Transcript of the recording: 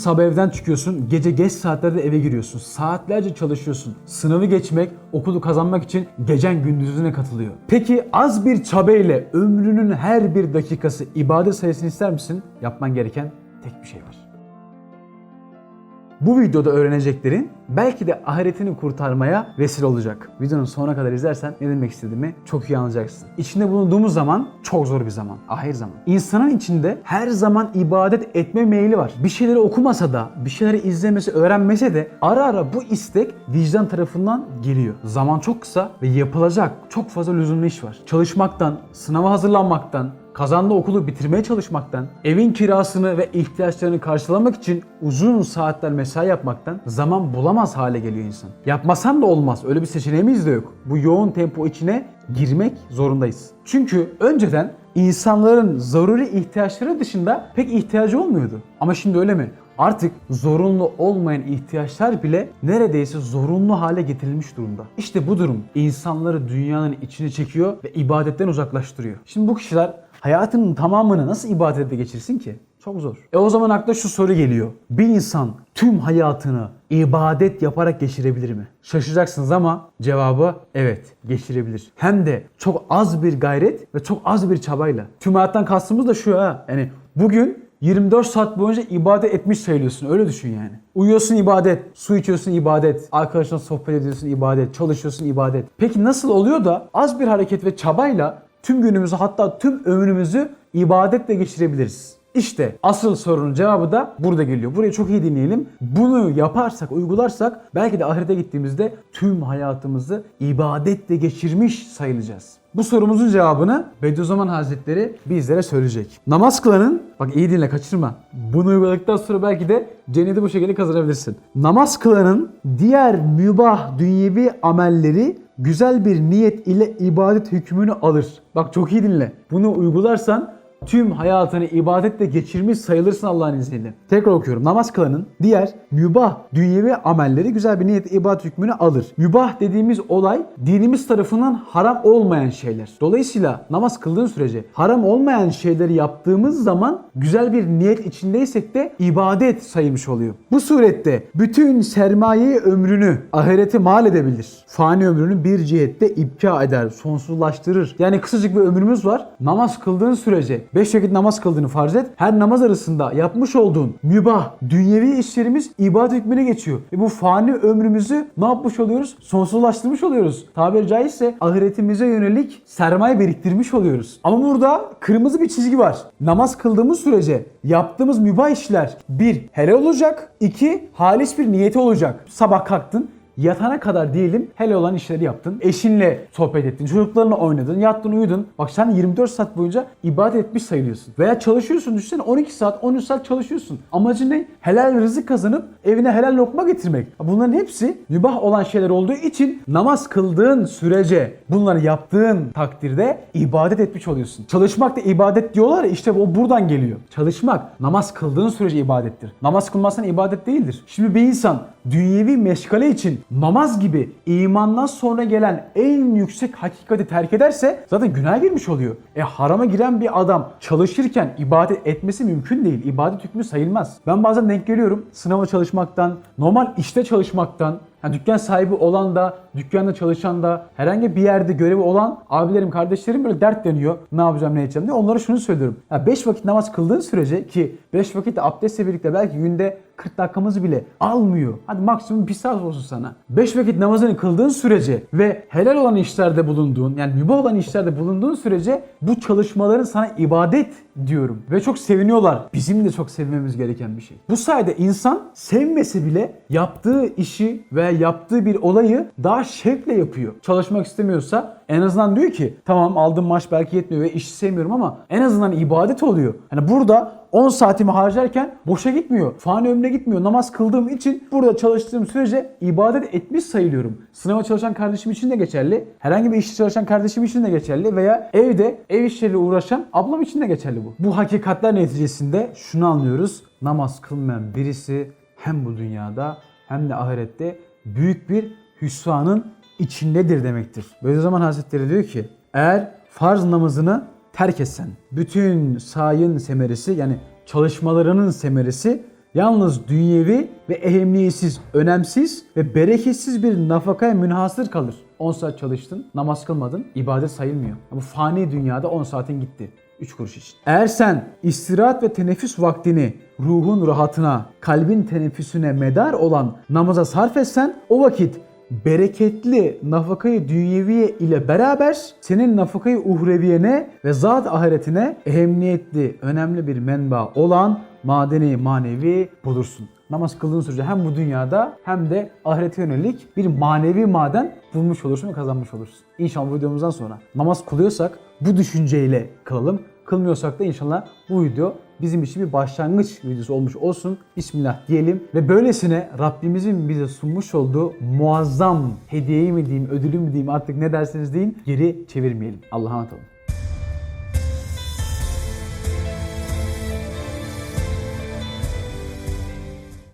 sabah evden çıkıyorsun, gece geç saatlerde eve giriyorsun. Saatlerce çalışıyorsun. Sınavı geçmek, okulu kazanmak için gecen gündüzüne katılıyor. Peki az bir çabayla ömrünün her bir dakikası ibadet sayısını ister misin? Yapman gereken tek bir şey var. Bu videoda öğreneceklerin belki de ahiretini kurtarmaya vesile olacak. Videonun sonuna kadar izlersen ne demek istediğimi çok iyi anlayacaksın. İçinde bulunduğumuz zaman çok zor bir zaman. Ahir zaman. İnsanın içinde her zaman ibadet etme meyli var. Bir şeyleri okumasa da, bir şeyleri izlemesi, öğrenmese de ara ara bu istek vicdan tarafından geliyor. Zaman çok kısa ve yapılacak çok fazla lüzumlu iş var. Çalışmaktan, sınava hazırlanmaktan, kazandığı okulu bitirmeye çalışmaktan, evin kirasını ve ihtiyaçlarını karşılamak için uzun saatler mesai yapmaktan zaman bulamaz hale geliyor insan. Yapmasan da olmaz. Öyle bir seçeneğimiz de yok. Bu yoğun tempo içine girmek zorundayız. Çünkü önceden insanların zaruri ihtiyaçları dışında pek ihtiyacı olmuyordu. Ama şimdi öyle mi? Artık zorunlu olmayan ihtiyaçlar bile neredeyse zorunlu hale getirilmiş durumda. İşte bu durum insanları dünyanın içine çekiyor ve ibadetten uzaklaştırıyor. Şimdi bu kişiler hayatının tamamını nasıl ibadette geçirsin ki? Çok zor. E o zaman akla şu soru geliyor. Bir insan tüm hayatını ibadet yaparak geçirebilir mi? Şaşacaksınız ama cevabı evet geçirebilir. Hem de çok az bir gayret ve çok az bir çabayla. Tüm hayattan kastımız da şu ha. Yani bugün 24 saat boyunca ibadet etmiş sayılıyorsun. Öyle düşün yani. Uyuyorsun ibadet, su içiyorsun ibadet, arkadaşınla sohbet ediyorsun ibadet, çalışıyorsun ibadet. Peki nasıl oluyor da az bir hareket ve çabayla tüm günümüzü hatta tüm ömrümüzü ibadetle geçirebiliriz? İşte asıl sorunun cevabı da burada geliyor. Burayı çok iyi dinleyelim. Bunu yaparsak, uygularsak belki de ahirete gittiğimizde tüm hayatımızı ibadetle geçirmiş sayılacağız. Bu sorumuzun cevabını Bediüzzaman Hazretleri bizlere söyleyecek. Namaz kılanın, bak iyi dinle kaçırma. Bunu uyguladıktan sonra belki de cenneti bu şekilde kazanabilirsin. Namaz kılanın diğer mübah dünyevi amelleri güzel bir niyet ile ibadet hükmünü alır. Bak çok iyi dinle. Bunu uygularsan tüm hayatını ibadetle geçirmiş sayılırsın Allah'ın izniyle. Tekrar okuyorum. Namaz kılanın diğer mübah dünyevi amelleri güzel bir niyet ibadet hükmünü alır. Mübah dediğimiz olay dinimiz tarafından haram olmayan şeyler. Dolayısıyla namaz kıldığın sürece haram olmayan şeyleri yaptığımız zaman güzel bir niyet içindeysek de ibadet sayılmış oluyor. Bu surette bütün sermayeyi ömrünü ahirete mal edebilir. Fani ömrünü bir cihette ipka eder, sonsuzlaştırır. Yani kısacık bir ömrümüz var. Namaz kıldığın sürece 5 vakit namaz kıldığını farz et. Her namaz arasında yapmış olduğun mübah, dünyevi işlerimiz ibadet hükmüne geçiyor. Ve bu fani ömrümüzü ne yapmış oluyoruz? Sonsuzlaştırmış oluyoruz. Tabiri caizse ahiretimize yönelik sermaye biriktirmiş oluyoruz. Ama burada kırmızı bir çizgi var. Namaz kıldığımız sürece yaptığımız mübah işler bir helal olacak, iki halis bir niyeti olacak. Sabah kalktın, Yatana kadar diyelim hele olan işleri yaptın. Eşinle sohbet ettin, çocuklarla oynadın, yattın uyudun. Bak sen 24 saat boyunca ibadet etmiş sayılıyorsun. Veya çalışıyorsun düşünsene 12 saat 13 saat çalışıyorsun. Amacın ne? Helal rızık kazanıp evine helal lokma getirmek. Bunların hepsi mübah olan şeyler olduğu için namaz kıldığın sürece bunları yaptığın takdirde ibadet etmiş oluyorsun. Çalışmak da ibadet diyorlar ya işte o buradan geliyor. Çalışmak namaz kıldığın sürece ibadettir. Namaz kılmazsan ibadet değildir. Şimdi bir insan dünyevi meşgale için namaz gibi imandan sonra gelen en yüksek hakikati terk ederse zaten günah girmiş oluyor. E harama giren bir adam çalışırken ibadet etmesi mümkün değil. İbadet hükmü sayılmaz. Ben bazen denk geliyorum sınava çalışmaktan, normal işte çalışmaktan, yani dükkan sahibi olan da, dükkanda çalışan da, herhangi bir yerde görevi olan abilerim, kardeşlerim böyle dert deniyor. Ne yapacağım, ne edeceğim diye. Onlara şunu söylüyorum. 5 vakit namaz kıldığın sürece ki 5 vakit de abdestle birlikte belki günde 40 dakikamızı bile almıyor. Hadi maksimum bir saat olsun sana. 5 vakit namazını kıldığın sürece ve helal olan işlerde bulunduğun yani mübah olan işlerde bulunduğun sürece bu çalışmaların sana ibadet diyorum. Ve çok seviniyorlar. Bizim de çok sevmemiz gereken bir şey. Bu sayede insan sevmese bile yaptığı işi ve yaptığı bir olayı daha şevkle yapıyor. Çalışmak istemiyorsa en azından diyor ki tamam aldığım maaş belki yetmiyor ve işi sevmiyorum ama en azından ibadet oluyor. Hani burada 10 saatimi harcarken boşa gitmiyor. Fani ömrüne gitmiyor. Namaz kıldığım için burada çalıştığım sürece ibadet etmiş sayılıyorum. Sınava çalışan kardeşim için de geçerli. Herhangi bir işte çalışan kardeşim için de geçerli. Veya evde ev işleriyle uğraşan ablam için de geçerli bu. Bu hakikatler neticesinde şunu anlıyoruz. Namaz kılmayan birisi hem bu dünyada hem de ahirette büyük bir hüsranın içindedir demektir. Bediüzzaman Hazretleri diyor ki eğer farz namazını terk etsen bütün sayın semeresi yani çalışmalarının semeresi yalnız dünyevi ve ehemmiyetsiz, önemsiz ve bereketsiz bir nafakaya münhasır kalır. 10 saat çalıştın, namaz kılmadın, ibadet sayılmıyor. Bu fani dünyada 10 saatin gitti. 3 kuruş için. Eğer sen istirahat ve teneffüs vaktini ruhun rahatına, kalbin teneffüsüne medar olan namaza sarf etsen o vakit bereketli nafakayı dünyeviye ile beraber senin nafakayı uhreviyene ve zat ahiretine ehemmiyetli, önemli bir menba olan madeni manevi bulursun. Namaz kıldığın sürece hem bu dünyada hem de ahirete yönelik bir manevi maden bulmuş olursun ve kazanmış olursun. İnşallah bu videomuzdan sonra namaz kılıyorsak bu düşünceyle kılalım. Kılmıyorsak da inşallah bu video bizim için bir başlangıç videosu olmuş olsun. Bismillah diyelim ve böylesine Rabbimizin bize sunmuş olduğu muazzam hediyeyi mi diyeyim, ödülü mü diyeyim artık ne derseniz deyin geri çevirmeyelim. Allah'a emanet olun.